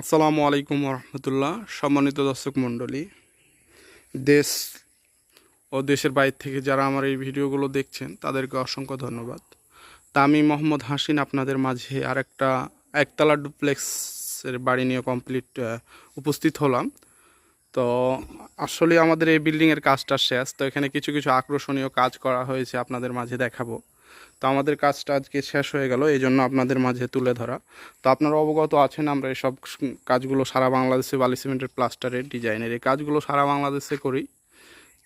আসসালামু আলাইকুম রহমতুল্লাহ। সম্মানিত দর্শক মণ্ডলী, দেশ ও দেশের বাইরে থেকে যারা আমার এই ভিডিওগুলো দেখছেন, তাদেরকে অসংখ্য ধন্যবাদ। তা আমি মোহাম্মদ হাসিন আপনাদের মাঝে আরেকটা একতলা ডুপ্লেক্সের বাড়ি নিয়ে কমপ্লিট উপস্থিত হলাম। তো আসলে আমাদের এই বিল্ডিংয়ের কাজটা শেষ। তো এখানে কিছু কিছু আকর্ষণীয় কাজ করা হয়েছে আপনাদের মাঝে দেখাবো। তো আমাদের কাজটা আজকে শেষ হয়ে গেল, এই জন্য আপনাদের মাঝে তুলে ধরা। তো আপনারা অবগত আছেন, আমরা এসব কাজগুলো সারা বাংলাদেশে বালি সিমেন্টের প্লাস্টারের ডিজাইনের এই কাজগুলো সারা বাংলাদেশে করি।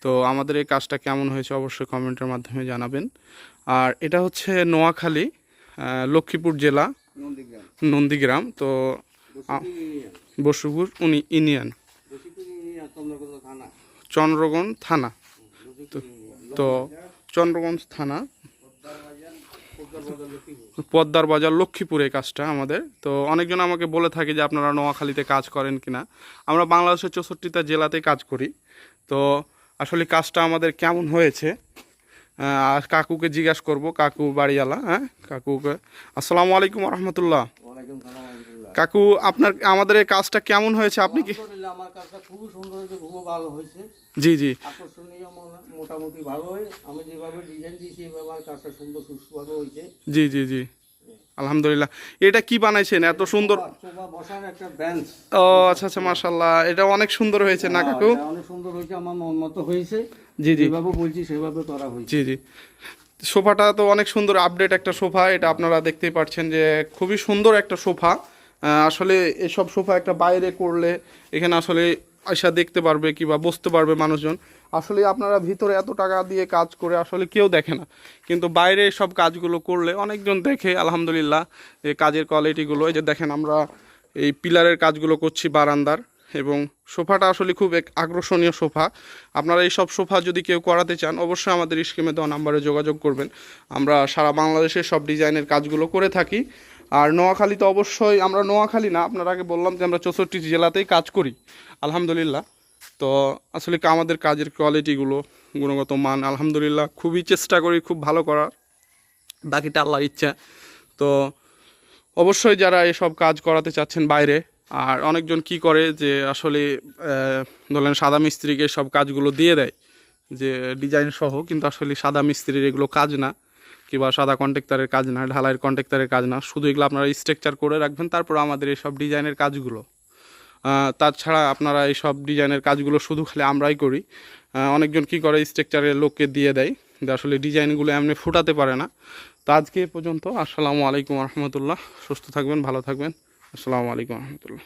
তো আমাদের এই কাজটা কেমন হয়েছে অবশ্যই কমেন্টের মাধ্যমে জানাবেন। আর এটা হচ্ছে নোয়াখালী লক্ষ্মীপুর জেলা, নন্দীগ্রাম। তো বসুপুর, উনি ইউনিয়ন। চন্দ্রকোনা থানা। তো, চন্দ্রগঞ্জ থানা। পদ্মার বাজার লক্ষ্মীপুরে কাজটা আমাদের। তো অনেকজন আমাকে বলে থাকে যে আপনারা নোয়াখালীতে কাজ করেন কিনা। আমরা বাংলাদেশের চৌষট্টিটা জেলাতে কাজ করি। তো আসলে কাজটা আমাদের কেমন হয়েছে? আর কাকুকে জিজ্ঞাসা করব কাকু বাড়িওয়ালা হ্যাঁ? কাকুকে। আসসালামু আলাইকুম রহমতুল্লাহ। কাকু আপনার আমাদের এই কাজটা কেমন হয়েছে? আপনি কি আমার কাজটা খুবই সুন্দর হয়েছে খুবই ভালো হয়েছে। জি জি। আকর্ষণীয় মোটামুটি ভালো হয়। আমি যেভাবে ডিজাইন দিয়েছি এভাবে আমার কাজটা সুন্দর সুস্থভাবে হয়েছে। জি জি জি। আলহামদুলিল্লাহ। এটা কি বানাইছেন? এত সুন্দর ও আচ্ছা আচ্ছা মাশাল্লাহ এটা অনেক সুন্দর হয়েছে না কাকু? অনেক সুন্দর হয়েছে আমার মন মতো হয়েছে। জি জি। যেভাবে বলছি সেভাবে করা হয়েছে। জি জি। সোফাটা তো অনেক সুন্দর আপডেট একটা সোফা। এটা আপনারা দেখতেই পাচ্ছেন যে খুবই সুন্দর একটা সোফা। আসলে এসব সোফা একটা বাইরে করলে এখানে আসলে আয়সা দেখতে পারবে কিংবা বসতে পারবে মানুষজন। আসলে আপনারা ভিতরে এত টাকা দিয়ে কাজ করে আসলে কেউ দেখে না। কিন্তু বাইরে সব কাজগুলো করলে অনেকজন দেখে, আলহামদুলিল্লাহ এই কাজের কোয়ালিটিগুলো এই যে দেখেন আমরা এই পিলারের কাজগুলো করছি বারান্দার এবং সোফাটা আসলে খুব এক আকর্ষণীয় সোফা। আপনারা এই সব সোফা যদি কেউ করাতে চান, অবশ্যই আমাদের স্কিমে দেওয়া নাম্বারে যোগাযোগ করবেন। আমরা সারা বাংলাদেশে সব ডিজাইনের কাজগুলো করে থাকি। আর নোয়াখালী তো অবশ্যই আমরা নোয়াখালী না, আপনার আগে বললাম যে আমরা চৌষট্টি জেলাতেই কাজ করি, আলহামদুলিল্লাহ। তো আসলে আমাদের কাজের কোয়ালিটিগুলো গুণগত মান, আলহামদুলিল্লাহ, খুবই চেষ্টা করি খুব ভালো করার, বাকিটা আল্লাহর ইচ্ছা। তো অবশ্যই যারা এসব কাজ করাতে চাচ্ছেন বাইরে, আর অনেকজন কি করে যে আসলে ধরেন সাদা মিস্ত্রিকে সব কাজগুলো দিয়ে দেয়, যে ডিজাইন সহ, কিন্তু আসলে সাদা মিস্ত্রির এগুলো কাজ না। কিংবা সাদা কন্ট্রাক্টারের কাজ না, ঢালাইয়ের কন্ট্রাক্টারের কাজ না, শুধু এগুলো আপনারা স্ট্রাকচার করে রাখবেন, তারপর আমাদের এইসব ডিজাইনের কাজগুলো। তাছাড়া আপনারা এই সব ডিজাইনের কাজগুলো শুধু খালি আমরাই করি। অনেকজন কি করে স্ট্রাকচারের লোককে দিয়ে দেয় আসলে ডিজাইনগুলো এমনি ফুটাতে পারে না। তো আজকে পর্যন্ত, আসসালামু আলাইকুম রহমতুল্লাহ। সুস্থ থাকবেন, ভালো থাকবেন। আসসালামু আলাইকুম রহমতুল্লাহ।